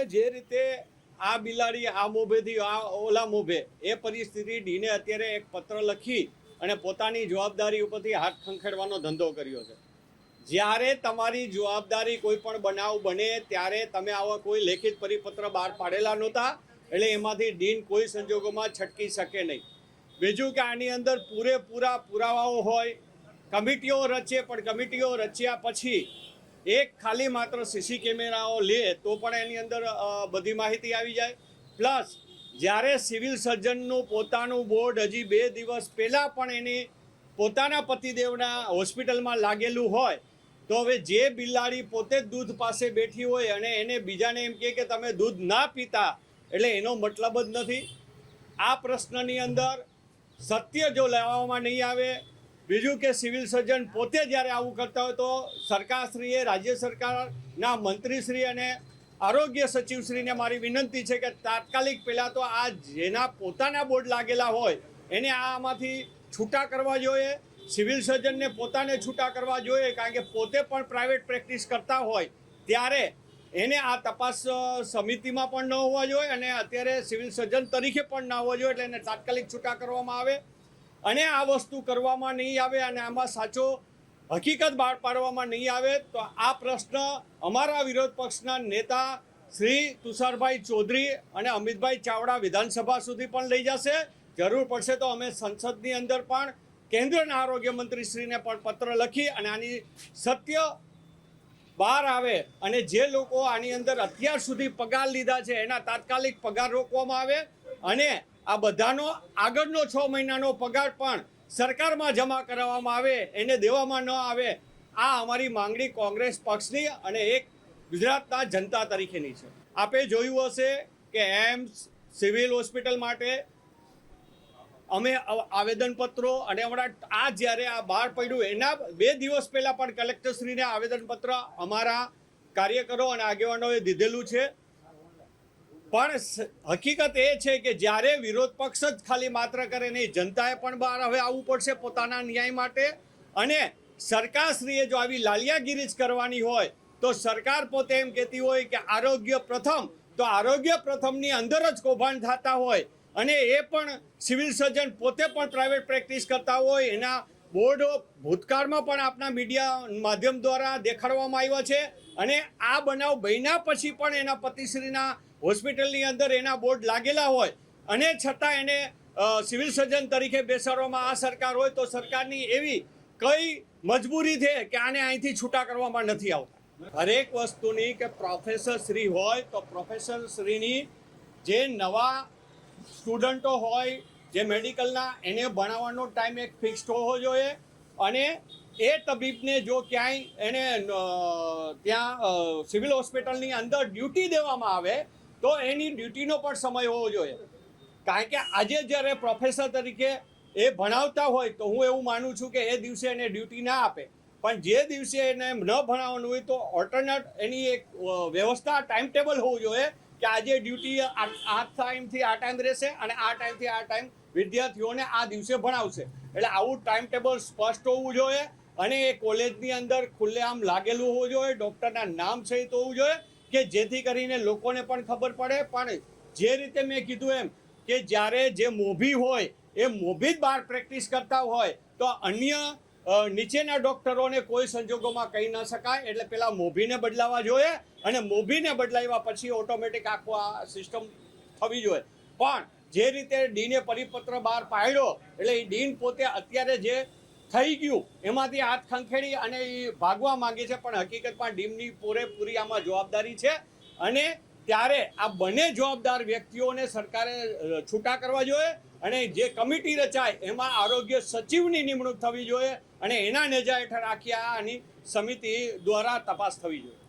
એટલે જે રીતે આ બિલાડી આ મોભેથી આ ઓલા મોભે એ પરિસ્થિતિ ડીને અત્યારે એક પત્ર લખી અને પોતાની જવાબદારી ઉપરથી હાથ ખંખેડવાનો ધંધો કર્યો છે. જ્યારે તમારી જવાબદારી કોઈ પણ બનાવ બને ત્યારે તમે આવા કોઈ લેખિત પરિપત્ર બહાર પાડેલા નહોતા, એટલે એમાંથી ડીન કોઈ સંજોગોમાં છટકી શકે નહીં. બીજું કે આની અંદર પૂરેપૂરા પુરાવાઓ હોય, કમિટીઓ રચે, પણ કમિટીઓ રચ્યા પછી એક ખાલી માત્ર સીસી કેમેરાઓ લે તો પણ એની અંદર બધી માહિતી આવી જાય. પ્લસ, જ્યારે સિવિલ સર્જનનું પોતાનું બોર્ડ હજી બે દિવસ પહેલાં પણ એની પોતાના પતિદેવના હોસ્પિટલમાં લાગેલું હોય, તો હવે જે બિલાડી પોતે જ દૂધ પાસે બેઠી હોય અને એને બીજાને એમ કહે કે તમે દૂધ ના પીતા, એટલે એનો મતલબ જ નથી. આ પ્રશ્નની અંદર સત્ય જો લેવામાં નહીં આવે બીજું કે સિવિલ સર્જન પોતે જ્યારે આવું કરતા હોય તો સરકારશ્રીએ, રાજ્ય સરકારના મંત્રીશ્રી અને આરોગ્ય સચિવશ્રીને મારી વિનંતી છે કે તાત્કાલિક પહેલાં તો આ જેના પોતાના બોર્ડ લાગેલા હોય, એને આમાંથી છૂટા કરવા જોઈએ. સિવિલ સર્જનને પોતાને છૂટા કરવા જોઈએ, કારણ કે પોતે પણ પ્રાઇવેટ પ્રેક્ટિસ કરતા હોય, ત્યારે એને આ તપાસ સમિતિમાં પણ ન હોવા જોઈએ અને અત્યારે સિવિલ સર્જન તરીકે પણ ન હોવા જોઈએ, એટલે એને તાત્કાલિક છૂટા કરવામાં આવે. અને આ વસ્તુ કરવામાં નહીં આવે અને આમાં સાચો હકીકત બહાર પાડવામાં નહીં આવે, તો આ પ્રશ્ન અમારા વિરોધ પક્ષના નેતા શ્રી તુષારભાઈ ચૌધરી અને અમિતભાઈ ચાવડા વિધાનસભા સુધી પણ લઈ જશે. જરૂર પડશે તો અમે સંસદની અંદર પણ કેન્દ્રના આરોગ્ય મંત્રીશ્રીને પણ પત્ર લખી અને આની સત્ય બહાર આવે અને જે લોકો આની અંદર અત્યાર સુધી પગાર લીધા છે એના તાત્કાલિક પગાર રોકવામાં આવે અને આ બધાનો આગળનો છ મહિનાનો પગાર પણ સરકારમાં જમા કરાવવામાં આવે, એને દેવામાં ન આવે, આ અમારી માંગણી કોંગ્રેસ પક્ષની અને એક ગુજરાતના જનતા તરીકેની છે. આપે જોયું હશે કે એમ્સ સિવિલ હોસ્પિટલ માટે અમે આવેદનપત્રો અને હમણાં આ જ્યારે આ બહાર પડ્યું, એના બે દિવસ પહેલાં પણ કલેક્ટરશ્રીને આવેદનપત્ર અમારા કાર્યકરો અને આગેવાનોએ દીધેલું છે. પણ હકીકત એ છે કે જ્યારે વિરોધ પક્ષ જ ખાલી માત્ર કરે નહીં, જનતાએ પણ બહાર હવે આવવું પડશે પોતાના ન્યાય માટે. અને સરકારશ્રીએ જો આવી લાલિયાગીરી જ કરવાની હોય, તો સરકાર પોતે એમ કહેતી હોય કે આરોગ્ય પ્રથમ, તો આરોગ્ય પ્રથમની અંદર જ કૌભાંડ થતા હોય. અને એ પણ સિવિલ સર્જન પોતે પણ પ્રાઇવેટ પ્રેક્ટિસ કરતા હોય. એના બોર્ડો ભૂતકાળમાં પણ આપણા મીડિયા માધ્યમ દ્વારા દેખાડવામાં આવ્યા છે. અને આ બનાવ બન્યા પછી પણ એના પતિશ્રીના હોસ્પિટલની અંદર એના બોર્ડ લાગેલા હોય અને છતાં એને સિવિલ સર્જન તરીકે બેસાડવામાં આ સરકાર હોય તો સરકારની એવી કઈ મજબૂરી છે કે આને અહીંથી છૂટા કરવામાં નથી આવતા. હરેક વસ્તુની કે પ્રોફેસર શ્રી હોય તો પ્રોફેસર શ્રીની જે નવા સ્ટુડન્ટો હોય, જે મેડિકલના, એને ભણાવવાનો ટાઈમ એક ફિક્સ્ડ હોવો જોઈએ અને એ તબીબને જો ક્યાંય એને ત્યાં સિવિલ હોસ્પિટલની અંદર ડ્યુટી દેવામાં આવે તો એની ડ્યુટીનો પણ સમય હોવો જોઈએ. કારણ કે આજે જ્યારે પ્રોફેસર તરીકે એ ભણાવતા હોય તો હું એવું માનું છું કે એ દિવસે એને ડ્યુટી ના આપે. પણ જે દિવસે એને ન ભણાવવાનું હોય તો ઓલ્ટરનેટ એની એક વ્યવસ્થા ટાઈમ ટેબલ હોવું જોઈએ કે આજે ડ્યુટી આ ટાઈમથી આ ટાઈમ રહેશે અને આ ટાઈમથી આ ટાઈમ વિદ્યાર્થીઓને આ દિવસે ભણાવશે. એટલે આવું ટાઈમ ટેબલ સ્પષ્ટ હોવું જોઈએ અને એ કોલેજની અંદર ખુલ્લેઆમ લાગેલું હોવું જોઈએ ડૉક્ટરના નામ સહિત હોવું જોઈએ કે જેથી કરીને લોકોને પણ ખબર પડે. પણ જે રીતે મેં કીધું એમ કે જ્યારે જે મોભી હોય, એ મોભી જ બહાર પ્રેક્ટિસ કરતા હોય, તો અન્ય નીચેના ડોક્ટરોને કોઈ સંજોગોમાં કહી ન શકાય. એટલે પેલા મોભીને બદલાવા જોઈએ અને મોભીને બદલાવ્યા પછી ઓટોમેટિક આખું આ સિસ્ટમ થવી જોઈએ. પણ જે રીતે ડીને પરિપત્ર બહાર પાડ્યો, એટલે એ ડીન પોતે અત્યારે જે થઈ ગયું. એમાંથી હાથ ખંખેડી અને એ ભાગવા માંગે છે, પણ હકીકતમાં ડીમની પૂરેપૂરી આમાં જવાબદારી છે. અને ત્યારે આ બંને જવાબદાર વ્યક્તિઓને સરકારે છૂટા કરવા જોઈએ અને જે કમિટી રચાય એમાં આરોગ્ય સચિવની નિમણૂક થવી જોઈએ અને એના નેજા હેઠળ આખી આની સમિતિ દ્વારા તપાસ થવી જોઈએ.